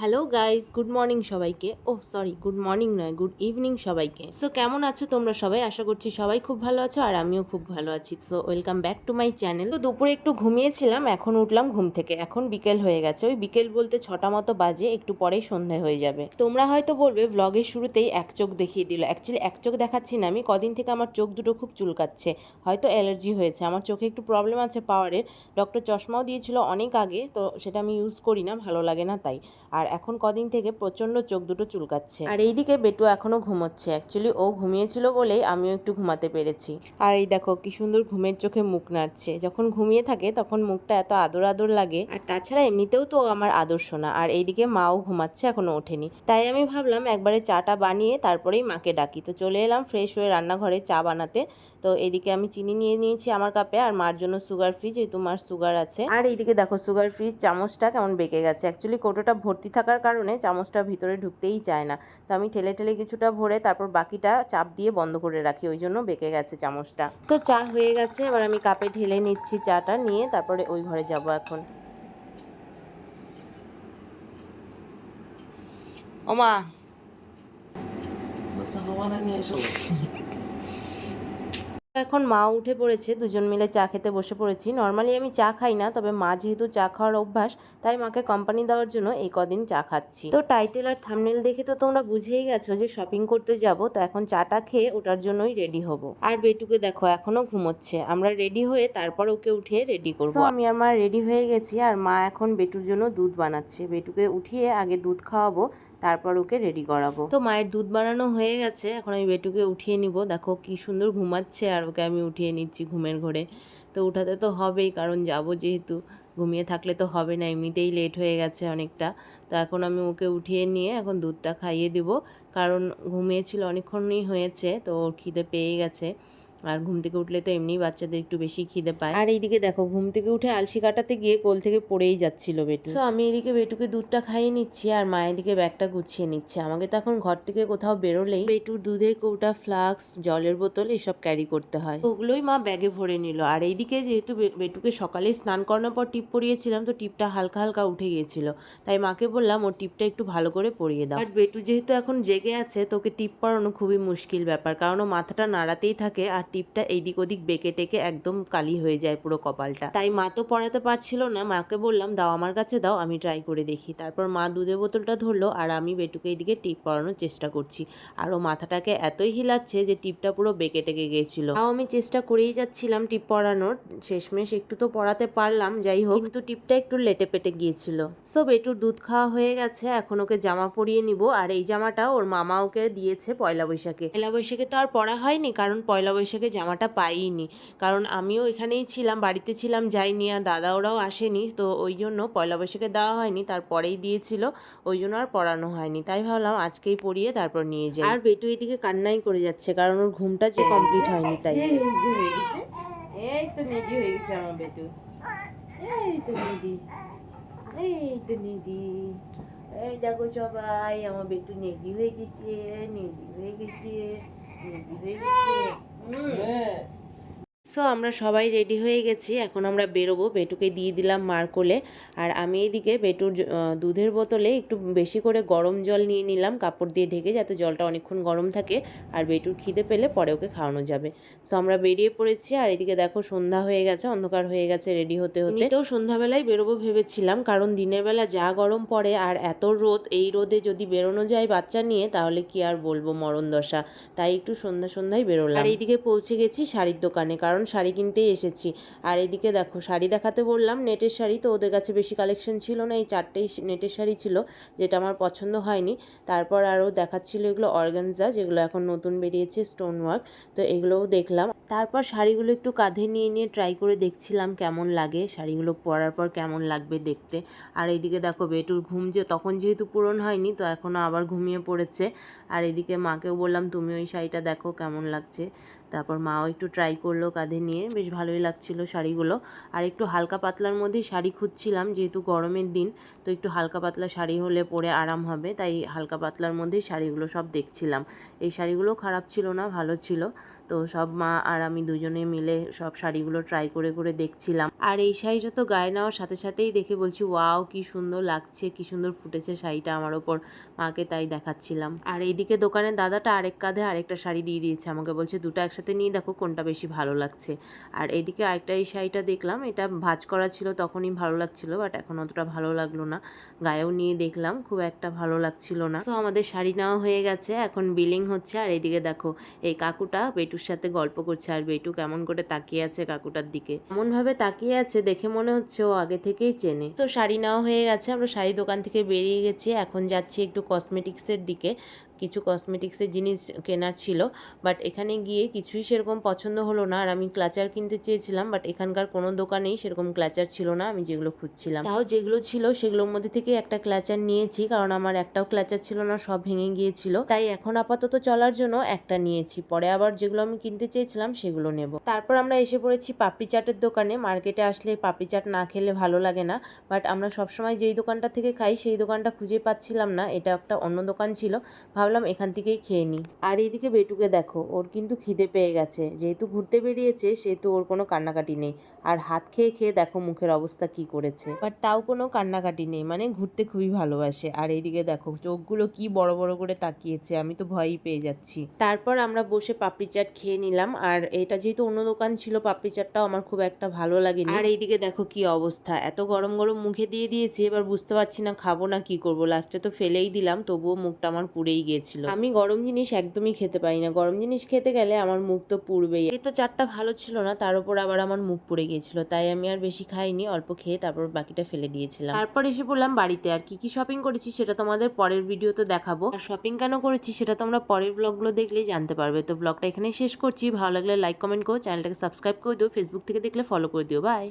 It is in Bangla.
হ্যালো গাইজ গুড মর্নিং সবাইকে। ও সরি গুড মর্নিং নয় গুড ইভিনিং সবাইকে। সো কেমন আছো তোমরা সবাই? আশা করছি সবাই খুব ভালো আছো আর আমিও খুব ভালো আছি। So welcome back to my channel তো দুপুরে একটু ঘুমিয়েছিলাম, এখন উঠলাম ঘুম থেকে। এখন বিকেল হয়ে গেছে। ওই বিকেল বলতে ছটা মতো বাজে, একটু পরেই সন্ধে হয়ে যাবে। তোমরা হয়তো বলবে ব্লগের শুরুতেই এক চোখ দেখিয়ে দিল। অ্যাকচুয়ালি এক চোখ দেখাচ্ছি না আমি। কদিন থেকে আমার চোখ দুটো খুব চুলকাচ্ছে। হয়তো অ্যালার্জি হয়েছে। আমার চোখে একটু প্রবলেম আছে পাওয়ারের ডক্টর চশমাও দিয়েছিল অনেক আগে, তো সেটা আমি ইউজ করি না, ভালো লাগে না তাই। আর এখন কদিন থেকে প্রচণ্ড চোখ দুটো চুলকাচ্ছে। আর এইদিকে বেটু এখনও ঘুমোচ্ছে। অ্যাকচুয়ালি ও ঘুমিয়েছিল বলেই আমিও একটু ঘুমাতে পেরেছি। আর এই দেখো কি সুন্দর ঘুমের চোখে মুখ নাড়ছে। যখন ঘুমিয়ে থাকে তখন মুখটা এত আদর আদর লাগে। আর তাছাড়া এমনিতেও তো আমার আদর্শ না। আর এইদিকে মাও ঘুমাচ্ছে এখনও ওঠেনি। তাই আমি ভাবলাম একবারে চাটা বানিয়ে তারপরেই মাকে ডাকি। তো চলে এলাম ফ্রেশ হয়ে রান্নাঘরে চা বানাতে। তো এইদিকে আমি চিনি নিয়ে নিয়েছি আমার কাপে। আর মার জন্য সুগার ফ্রি যেহেতু মার সুগার আছে। আর এইদিকে দেখো সুগার ফ্রি চামচটা কেমন বেঁকে গেছে। অ্যাকচুয়ালি কৌটোটা ভর্তি থাকার কারণে চামচটা ভিতরে ঢুকতেই চায় না। তো আমি ঠেলে ঠেলে কিছুটা ভরে তারপর বাকিটা চাপ দিয়ে বন্ধ করে রাখি, ওই জন্য বেঁকে গেছে চামচটা। তো চা হয়ে গেছে, এবার আমি কাপে ঢেলে নিচ্ছি চাটা নিয়ে, তারপরে ওই ঘরে যাব এখন। ওমা। এখন মা উঠে পড়েছে, দুজন মিলে চা খেতে বসে পড়েছি। নর্মালি আমি চা খাই না, তবে মা যেহেতু চা খাওয়ার অভ্যাস, তাই মাকে কোম্পানি দেওয়ার জন্য এই কদিন চা খাচ্ছি। তো টাইটেল আর থামনেল দেখে তো তোমরা বুঝেই গেছো যে শপিং করতে যাব, তো এখন চাটা খেয়ে ওটার জন্যই রেডি হব। আর বেটুকে দেখো, এখনও ঘুমোচ্ছে। আমরা রেডি হয়ে তারপর ওকে উঠিয়ে রেডি করব। আমি আর মা রেডি হয়ে গেছি, আর মা এখন বেটুর জন্য দুধ বানাচ্ছে। বেটুকে উঠিয়ে আগে দুধ খাওয়াবো তারপর ওকে রেডি করাবো। তো মায়ের দুধ বানানো হয়ে গেছে, এখন আমি বেটুকে উঠিয়ে নিব। দেখো কি সুন্দর ঘুমাচ্ছে আর ওকে আমি উঠিয়ে নিচ্ছি ঘুমের ঘরে। তো উঠাতে তো হবেই, কারণ যাব যেহেতু, ঘুমিয়ে থাকলে তো হবে না, এমনিতেই লেট হয়ে গেছে অনেকটা। তো এখন আমি ওকে উঠিয়ে নিয়ে এখন দুধটা খাইয়ে দিব, কারণ ঘুমিয়েছিল অনেকক্ষণই হয়েছে, তো ওর খিদে পেয়ে গেছে। আর ঘুম থেকে উঠলে তো এমনি বাচ্চাদের একটু বেশি খিদে পায়। আর এইদিকে দেখো ঘুম থেকে উঠে আলসি কাটাতে গিয়ে কোল থেকে পড়েই যাচ্ছিল বেটু। তো আমি এদিকে বেটুকে দুধটা খাইয়ে নিচ্ছি আর মায়ের দিকে ব্যাগটা গুছিয়ে নিচ্ছে। আমাকে তো এখন ঘর থেকে কোথাও বেরোলেই বেটুর দুধের কৌটা ফ্লাক্স জলের বোতল এসব ক্যারি করতে হয়। ওগুলোই মা ব্যাগে ভরে নিল। আর এইদিকে যেহেতু বেটুকে সকালে স্নান করানোর পর টিপ পরিয়েছিলাম তো টিপটা হালকা হালকা উঠে গিয়েছিল। তাই মাকে বললাম ওর টিপটা একটু ভালো করে পরিয়ে দাও। আর বেটু যেহেতু এখন জেগে আছে তোকে টিপ পরানো খুবই মুশকিল ব্যাপার। কারণ ও মাথাটা নাড়াতেই থাকে আর টিপটা এইদিক ওদিক বেঁকে টেকে একদম কালি হয়ে যায় পুরো কপালটা। তাই মা তো পড়াতে পারছিল না। মাকে বললাম, দাও আমার কাছে, দাও, আমি ট্রাই করে দেখি। তারপর মা দুধের বোতলটা ধরলো আর আমি বেটুকে এইদিকে টিপ পরানোর চেষ্টা করছি। আর ও মাথাটাকে এতই হিলাচ্ছে যে টিপটা পুরো বেঁকে টেকে গিয়েছিল। তাও আমি চেষ্টা করেই যাচ্ছিলাম টিপ পরানোর। শেষমেশ একটু তো পড়াতে পারলাম, যাই হোক। কিন্তু টিপটা একটু লেটে পেটে গিয়েছিল। সো বেটুর দুধ খাওয়া হয়ে গেছে। এখন ওকে জামা পরিয়ে নিব। আর এই জামাটা ওর মামা ওকে দিয়েছে পয়লা বৈশাখে। পয়লা বৈশাখে তো আর পরা হয়নি, কারণ পয়লা বৈশাখে জামাটা পাইনি। কারণ আমিও এখানেই ছিলাম বাড়িতে ছিলাম যাইনি আর দাদা ওরাও আসেনি। তো ওই জন্য পয়লা বৈশাখে দেওয়া হয়নি তারপরেই দিয়েছিল। ওই জন্য আর পরানো হয়নি। তাই ভাবলাম আজকেই পরিয়ে তারপর নিয়ে যাই। আর বেটু এদিকে কান্নাই করে যাচ্ছে কারণ ওর ঘুমটা যে কমপ্লিট হয়নি তাই। এই তো নেদি হয়ে গেছে আমার বেটু। এই তো নেদি এই তো নেদি এই দেখো সবাই আমার বেটু নেদি হয়ে গেছে নেদি হয়ে গেছে নেদি হয়ে গেছে। 음. 네. সো আমরা সবাই রেডি হয়ে গেছি। এখন আমরা বেরোবো। বেটুকে দিয়ে দিলাম মার কোলে। আর আমি এদিকে বেটুর দুধের বোতলে একটু বেশি করে গরম জল নিয়ে নিলাম। কাপড় দিয়ে ঢেকে যাতে জলটা অনেকক্ষণ গরম থাকে। আর বেটুর খিদে পেলে পরে ওকে খাওয়ানো যাবে। সো আমরা বেরিয়ে পড়েছি। আর এদিকে দেখো সন্ধ্যা হয়ে গেছে, অন্ধকার হয়ে গেছে রেডি হতে হতে। তো সন্ধ্যাবেলায় বেরোবো ভেবেছিলাম, কারণ দিনের বেলা যা গরম পড়ে আর এত রোদ, এই রোদে যদি বেরোনো যায় বাচ্চা নিয়ে, তাহলে কি আর বলব মরণ দশা। তাই একটু সন্ধ্যা সন্ধ্যায় বেরোলাম। আর এইদিকে পৌঁছে গেছি শাড়ির দোকানে, কারণ শাড়ি কিনতেই এসেছি। আর এদিকে দেখো, শাড়ি দেখাতে বললাম, নেটের শাড়ি তো ওদের কাছে বেশি কালেকশন ছিল না, এই চারটেই নেটের শাড়ি ছিল, যেটা আমার পছন্দ হয়নি। তারপর আরও দেখাচ্ছিল এগুলো অর্গানজা, যেগুলো এখন নতুন বেরিয়েছে স্টোন ওয়ার্ক তো এগুলোও দেখলাম। তারপর শাড়িগুলো একটু কাঁধে নিয়ে নিয়ে ট্রাই করে দেখছিলাম কেমন লাগে, শাড়িগুলো পরার পর কেমন লাগবে দেখতে। আর এইদিকে দেখো, বেটুর ঘুম যে তখন যেহেতু পূরণ হয়নি, তো এখনও আবার ঘুমিয়ে পড়েছে। আর এদিকে মাকেও বললাম, তুমি ওই শাড়িটা দেখো কেমন লাগছে? তারপর মাও একটু ট্রাই করল কাঁধে নিয়ে। বেশ ভালোই লাগছিল শাড়িগুলো। আর একটু হালকা পাতলার মধ্যেই শাড়ি খুঁজছিলাম, যেহেতু গরমের দিন, তো একটু হালকা পাতলা শাড়ি হলে পরে আরাম হবে, তাই হালকা পাতলার মধ্যেই শাড়িগুলো সব দেখছিলাম। এই শাড়িগুলো খারাপ ছিল না, ভালো ছিল। তো সব মা আর আমি দুজনে মিলে সব শাড়িগুলো ট্রাই করে করে দেখছিলাম। আর এই শাড়িটা তো গায়ে নেওয়ার সাথে সাথেই দেখে বলছি, ওয়াও, কি সুন্দর লাগছে, কি সুন্দর ফুটেছে শাড়িটা আমার ওপর। মাকে তাই দেখাচ্ছিলাম। আর এইদিকে দোকানের দাদাটা আরেক কাঁধে আরেকটা শাড়ি দিয়ে দিয়েছে, আমাকে বলছে, দুটো একসাথে নিয়ে দেখো কোনটা বেশি ভালো লাগছে। আর এইদিকে আরেকটা এই শাড়িটা দেখলাম, এটা ভাজ করা ছিল, তখনই ভালো লাগছিল বাট এখন অতটা ভালো লাগল না। গায়েও নিয়ে দেখলাম, খুব একটা ভালো লাগছিল না। তো আমাদের শাড়ি নেওয়া হয়ে গেছে, এখন বিলিং হচ্ছে, আর এইদিকে দেখো, এই কাকুটা বেটুর সাথে গল্প করছে, আর বেটু কেমন করে তাকিয়ে আছে কাকুটার দিকে। এমন ভাবে তাকিয়ে আছে দেখে মনে হচ্ছে ও আগে থেকেই চেনে। তো শাড়ি নেওয়া হয়ে গেছে, আমরা শাড়ি দোকান থেকে বেরিয়ে গেছি, এখন যাচ্ছি একটু কসমেটিক্সের দিকে। কিছু কসমেটিক্সের জিনিস কেনার ছিল বাট এখানে গিয়ে কিছুই সেরকম পছন্দ হলো না। আর আমি ক্লাচার কিনতে চেয়েছিলাম বাট এখানকার কোনো দোকানেই সেরকম ক্লাচার ছিল না, আমি যেগুলো খুঁজছিলাম। তাও যেগুলো ছিল, সেগুলোর মধ্যে থেকে একটা ক্লাচার নিয়েছি, কারণ আমার একটাও ক্লাচার ছিল না, সব ভেঙে গিয়েছিল। তাই এখন আপাতত চলার জন্য একটা নিয়েছি। পরে আবার যেগুলো আমি কিনতে চেয়েছিলাম, সেগুলো নেব। তারপর আমরা এসে পড়েছি পাপড়ি চাটের দোকানে। মার্কেটে আসলে পাপড়ি চাট না খেলে ভালো লাগে না বাট আমরা সবসময় যেই দোকানটা থেকে খাই, সেই দোকানটা খুঁজে পাচ্ছিলাম না। এটা একটা অন্য দোকান ছিল। ভাবলাম এখান থেকেই খেয়ে নিই। আর এইদিকে বেটুকে দেখো, ওর কিন্তু খিদে পেয়ে গেছে। যেহেতু ঘুরতে বেরিয়েছে, সেহেতু ওর কোনো কান্নাকাটি নেই। আর হাত খেয়ে খেয়ে দেখো মুখের অবস্থা কি করেছে। বাট তাও কোনো কান্নাকাটি নেই মানে ঘুরতে খুবই ভালোবাসে। আর এইদিকে দেখো, চোখগুলো কি বড় বড় করে তাকিয়েছে, আমি তো ভয়ই পেয়ে যাচ্ছি। তারপর আমরা বসে পাপড়ি চাট খেয়ে নিলাম। আর এটা যেহেতু অন্য দোকান ছিল, পাপড়ি চাটটাও আমার খুব একটা ভালো লাগেনি। আর এইদিকে দেখো কি অবস্থা, এত গরম গরম মুখে দিয়ে দিয়েছি, এবার বুঝতে পারছি না খাব না কি করব। লাস্টে তো ফেলেই দিলাম, তবুও মুখটা আমার পুড়েই গিয়েছিল আমি গরম জিনিস একদমই খেতে পারি না। গরম জিনিস খেতে গেলে আমার মুখ তো পুড়বেই। এই তো চারটা ভালো ছিল না, তার উপর আবার আমার মুখ পুড়ে গিয়েছিল। তাই আমি আর বেশি খাইনি, অল্প খেয়ে তারপর বাকিটা ফেলে দিয়েছিলাম। তারপর এসে পড়লাম বাড়িতে আর কি কি শপিং করেছি সেটা তোমাদের পরের ভিডিওতে দেখাবো। আর শপিং কেন করেছি সেটা তোমরা পরের ব্লগগুলো দেখলেই জানতে পারবে। তো ব্লগটা এখানেই শেষ করছি। ভালো লাগলে লাইক কমেন্ট করো চ্যানেলটাকে সাবস্ক্রাইব করে দিও। ফেসবুক থেকে দেখলে ফলো করে দিও। বাই